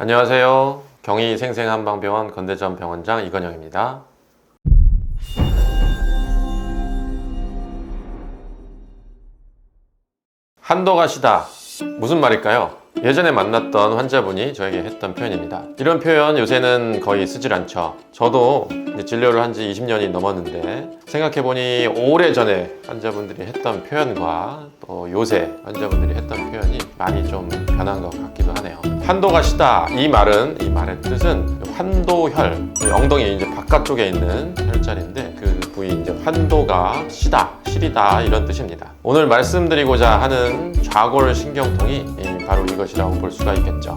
안녕하세요. 경희 생생한방병원 건대전 병원장 이건영입니다. 한도가 시다. 무슨 말일까요? 예전에 만났던 환자분이 저에게 했던 표현입니다. 이런 표현 요새는 거의 쓰질 않죠. 저도 진료를 한 지 20년이 넘었는데 생각해보니 오래전에 환자분들이 했던 표현과 또 요새 환자분들이 했던 표현이 많이 좀 변한 것 같기도 하네요. 한도가 시다. 이 말은, 이 말의 뜻은 환도혈, 이 엉덩이 이제 바깥쪽에 있는 혈자리인데 그 부위 이제 환도가 시다, 시리다 이런 뜻입니다. 오늘 말씀드리고자 하는 좌골 신경통이 이 바로 이것이라고 볼 수가 있겠죠.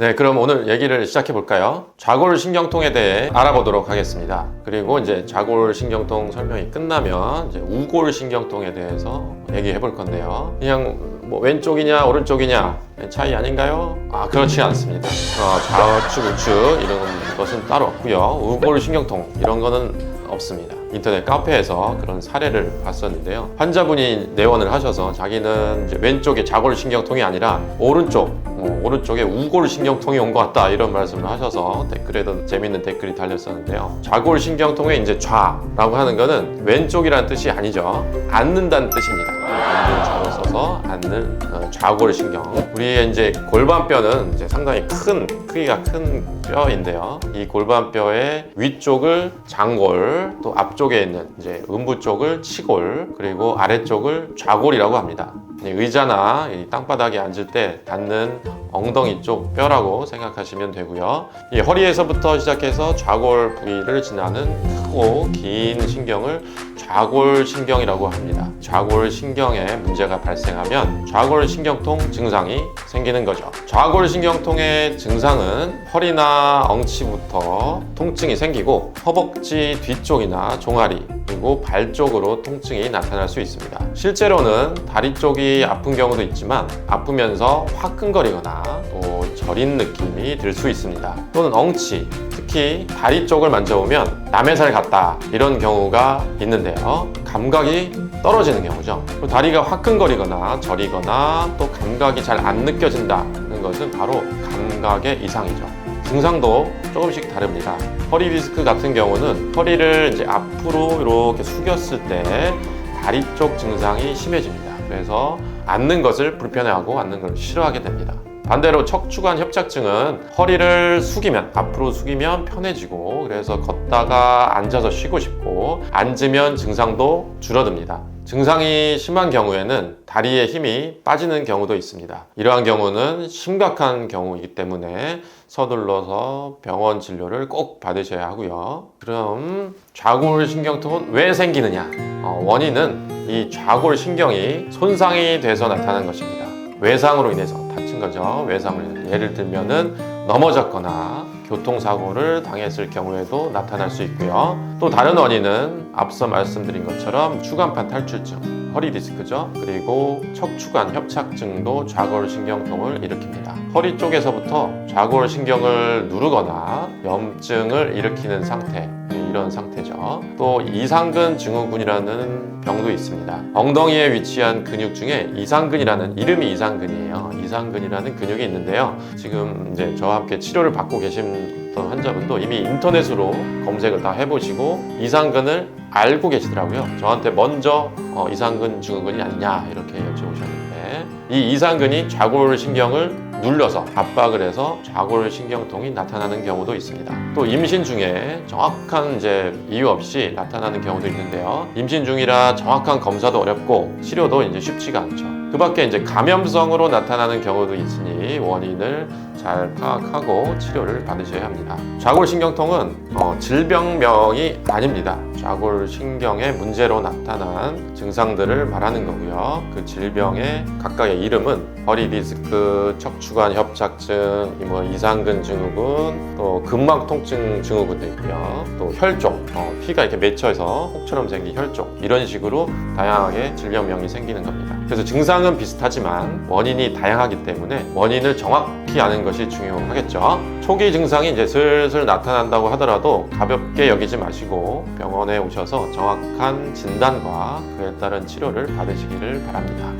네, 그럼 오늘 얘기를 시작해 볼까요? 좌골 신경통에 대해 알아보도록 하겠습니다. 그리고 이제 좌골 신경통 설명이 끝나면 이제 우골 신경통에 대해서 얘기해 볼 건데요. 그냥 뭐 왼쪽이냐 오른쪽이냐 차이 아닌가요? 아 그렇지 않습니다. 어, 좌측 우측 이런 것은 따로 없고요. 우골 신경통 이런 거는 없습니다. 인터넷 카페에서 그런 사례를 봤었는데요. 환자분이 내원을 하셔서 자기는 왼쪽에 좌골신경통이 아니라 오른쪽, 어, 오른쪽에 우골신경통이 온 것 같다 이런 말씀을 하셔서 댓글에도 재밌는 댓글이 달렸었는데요. 좌골신경통의 이제 좌라고 하는 거는 왼쪽이라는 뜻이 아니죠. 앉는다는 뜻입니다. 앉는 좌로 써서 앉는 어, 좌골신경. 우리의 이제 골반뼈는 이제 상당히 큰 크기가 큰 뼈인데요. 이 골반뼈의 위쪽을 장골, 또 앞쪽에 있는 이제 음부 쪽을 치골, 그리고 아래쪽을 좌골이라고 합니다. 이 의자나 이 땅바닥에 앉을 때 닿는 엉덩이 쪽 뼈라고 생각하시면 되고요. 이 허리에서부터 시작해서 좌골 부위를 지나는 크고 긴 신경을 좌골 신경이라고 합니다. 좌골 신경에 문제가 발생하면 좌골 신경통 증상이 생기는 거죠. 좌골 신경통의 증상은 허리나 엉치부터 통증이 생기고 허벅지 뒤쪽이나 종아리 그리고 발 쪽으로 통증이 나타날 수 있습니다. 실제로는 다리 쪽이 아픈 경우도 있지만 아프면서 화끈거리거나 또 저린 느낌이 들 수 있습니다. 또는 엉치, 특히 다리 쪽을 만져보면 남의 살 같다 이런 경우가 있는데요. 감각이 떨어지는 경우죠. 다리가 화끈거리거나 저리거나 또 감각이 잘 안 느껴진다는 것은 바로 감각의 이상이죠. 증상도 조금씩 다릅니다. 허리 디스크 같은 경우는 허리를 이제 앞으로 이렇게 숙였을 때 다리 쪽 증상이 심해집니다. 그래서 앉는 것을 불편해하고 앉는 걸 싫어하게 됩니다. 반대로 척추관 협착증은 허리를 숙이면 앞으로 숙이면 편해지고 그래서 걷다가 앉아서 쉬고 싶고 앉으면 증상도 줄어듭니다. 증상이 심한 경우에는 다리에 힘이 빠지는 경우도 있습니다. 이러한 경우는 심각한 경우이기 때문에 서둘러서 병원 진료를 꼭 받으셔야 하고요. 그럼 좌골신경통은 왜 생기느냐? 어, 원인은 이 좌골신경이 손상이 돼서 나타나는 것입니다. 외상으로 인해서 다친 거죠. 인해서. 예를 들면은 넘어졌거나 교통사고를 당했을 경우에도 나타날 수 있고요. 또 다른 원인은 앞서 말씀드린 것처럼 추간판 탈출증, 허리 디스크죠. 그리고 척추관 협착증도 좌골 신경통을 일으킵니다. 허리 쪽에서부터 좌골 신경을 누르거나 염증을 일으키는 상태, 이런 상태죠. 또 이상근 증후군이라는 병도 있습니다. 엉덩이에 위치한 근육 중에 이상근이라는 이름이 이상근이에요. 이상근이라는 근육이 있는데요. 지금 이제 저와 함께 치료를 받고 계신 어떤 환자분도 이미 인터넷으로 검색을 다 해보시고 이상근을 알고 계시더라고요. 저한테 먼저 어, 이상근 증후군이 아니냐 이렇게 여쭤보셨는데 이 이상근이 좌골 신경을 눌려서 압박을 해서 좌골신경통이 나타나는 경우도 있습니다. 또 임신 중에 정확한 이제 이유 없이 나타나는 경우도 있는데요. 임신 중이라 정확한 검사도 어렵고 치료도 이제 쉽지가 않죠. 그 밖에 이제 감염성으로 나타나는 경우도 있으니 원인을 잘 파악하고 치료를 받으셔야 합니다. 좌골신경통은 어, 질병명이 아닙니다. 좌골신경의 문제로 나타난 증상들을 말하는 거고요. 그 질병의 각각의 이름은 허리 디스크, 척추관 협착증, 뭐 이상근 증후군, 또 근막 통증 증후군도 있고요. 또 혈종, 어, 피가 이렇게 맺혀서 혹처럼 생긴 혈종 이런 식으로 다양하게 질병명이 생기는 겁니다. 그래서 증상은 비슷하지만 원인이 다양하기 때문에 원인을 정확히 아는 것이 중요하겠죠. 초기 증상이 이제 슬슬 나타난다고 하더라도 가볍게 여기지 마시고 병원에 오셔서 정확한 진단과 그에 따른 치료를 받으시기를 바랍니다.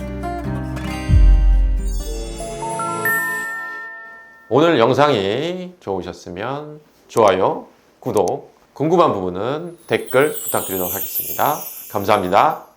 오늘 영상이 좋으셨으면 좋아요, 구독, 궁금한 부분은 댓글 부탁드리도록 하겠습니다. 감사합니다.